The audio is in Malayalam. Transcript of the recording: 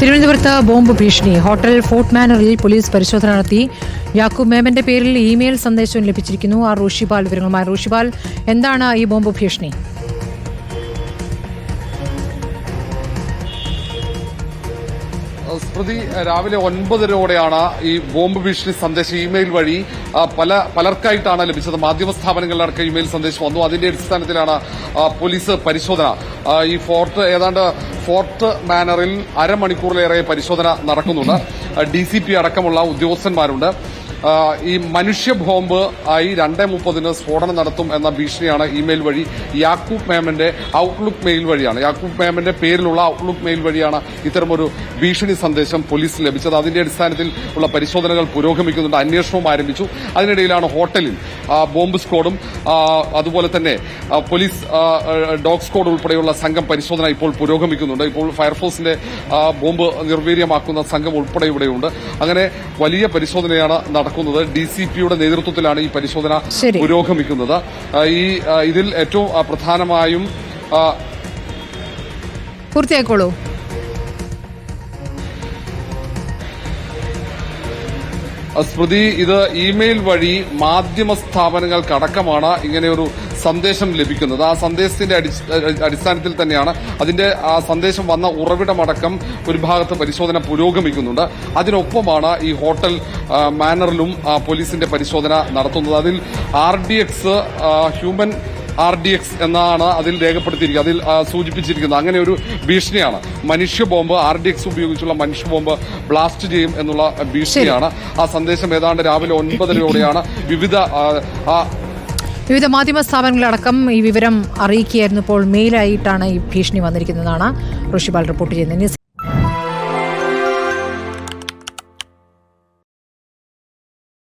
തിരുവനന്തപുരത്ത് ബോംബ് ഭീഷണി. ഹോട്ടൽ ഫോർട്ട് മാനറിൽ പോലീസ് പരിശോധന നടത്തി. യാക്കൂബ് മേമന്റെ പേരിൽ ഇമെയിൽ സന്ദേശവും ലഭിച്ചിരിക്കുന്നു. ആർ റോഷിപാൽ വിവരങ്ങളുമായി. റോഷിപാൽ എന്താണ് ഈ ബോംബ് ഭീഷണി? സ്മൃതി രാവിലെ ഒൻപതരോടെയാണ് ഈ ബോംബ് ഭീഷണി സന്ദേശം ഇമെയിൽ വഴി പല പലർക്കായിട്ടാണ് ലഭിച്ചത്. മാധ്യമ സ്ഥാപനങ്ങളിലടക്കം ഇമെയിൽ സന്ദേശം വന്നു. അതിന്റെ അടിസ്ഥാനത്തിലാണ് പോലീസ് പരിശോധന. ഈ ഫോർട്ട് ഏതാണ്ട് ഫോർട്ട് മാനറിൽ അരമണിക്കൂറിലേറെ പരിശോധന നടക്കുന്നുണ്ട്. ഡി സി പി അടക്കമുള്ള ഉദ്യോഗസ്ഥന്മാരുണ്ട്. ഈ മനുഷ്യ ബോംബ് ആയി രണ്ടേ മുപ്പതിന് സ്ഫോടനം നടത്തും എന്ന ഭീഷണിയാണ് ഇമെയിൽ വഴി യാക്കൂബ് മേമന്റെ ഔട്ട്ലുക്ക് മെയിൽ വഴിയാണ്. യാക്കൂബ് മേമന്റെ പേരിലുള്ള ഔട്ട്ലുക്ക് മെയിൽ വഴിയാണ് ഇത്തരമൊരു ഭീഷണി സന്ദേശം പോലീസ് ലഭിച്ചത്. അതിന്റെ അടിസ്ഥാനത്തിൽ ഉള്ള പരിശോധനകൾ പുരോഗമിക്കുന്നുണ്ട്. അന്വേഷണവും ആരംഭിച്ചു. അതിനിടയിലാണ് ഹോട്ടലിൽ ബോംബ് സ്ക്വാഡും അതുപോലെ തന്നെ പോലീസ് ഡോഗ് സ്ക്വാഡ് ഉൾപ്പെടെയുള്ള സംഘം പരിശോധന ഇപ്പോൾ പുരോഗമിക്കുന്നുണ്ട്. ഇപ്പോൾ ഫയർഫോഴ്സിന്റെ ബോംബ് നിർവീര്യമാക്കുന്ന സംഘം ഉൾപ്പെടെ ഇവിടെയുണ്ട്. അങ്ങനെ വലിയ പരിശോധനയാണ് നടക്കുന്നത്. ഡി സി പിയുടെ നേതൃത്വത്തിലാണ് ഈ പരിശോധന പുരോഗമിക്കുന്നത്. ഈ ഇതിൽ ഏറ്റവും പ്രധാനമായും ആ, സ്മൃതി ഇത് ഇമെയിൽ വഴി മാധ്യമ സ്ഥാപനങ്ങൾക്കടക്കമാണ് ഇങ്ങനെയൊരു സന്ദേശം ലഭിക്കുന്നത്. ആ സന്ദേശത്തിന്റെ അടിസ്ഥാനത്തിൽ തന്നെയാണ് അതിന്റെ ആ സന്ദേശം വന്ന ഉറവിടമടക്കം ഒരു ഭാഗത്ത് പരിശോധന പുരോഗമിക്കുന്നുണ്ട്. അതിനൊപ്പമാണ് ഈ ഹോട്ടൽ മാനറിലും പോലീസിന്റെ പരിശോധന നടത്തുന്നത്. അതിൽ R D X human R D X എന്നാണ് അതിൽ രേഖപ്പെടുത്തിയിരിക്കുന്നത് അതിൽ സൂചിപ്പിച്ചിരിക്കുന്നത്. അങ്ങനെ ഒരു ഭീഷണിയാണ്. മനുഷ്യ ബോംബ് ആർ ഡി എക്സ് ഉപയോഗിച്ചുള്ള മനുഷ്യ ബോംബ് ബ്ലാസ്റ്റ് ചെയ്യും എന്നുള്ള ഭീഷണിയാണ്. ആ സന്ദേശം ഏതാണ്ട് രാവിലെ ഒൻപതരയോടെയാണ് വിവിധ വിവിധ മാധ്യമ സ്ഥാപനങ്ങളടക്കം ഈ വിവരം അറിയിക്കുകയായിരുന്നു. ഇപ്പോൾ മെയിലായിട്ടാണ് ഈ ഭീഷണി വന്നിരിക്കുന്നതാണ്. ഋഷിപാൽ റിപ്പോർട്ട് ചെയ്യുന്നത്.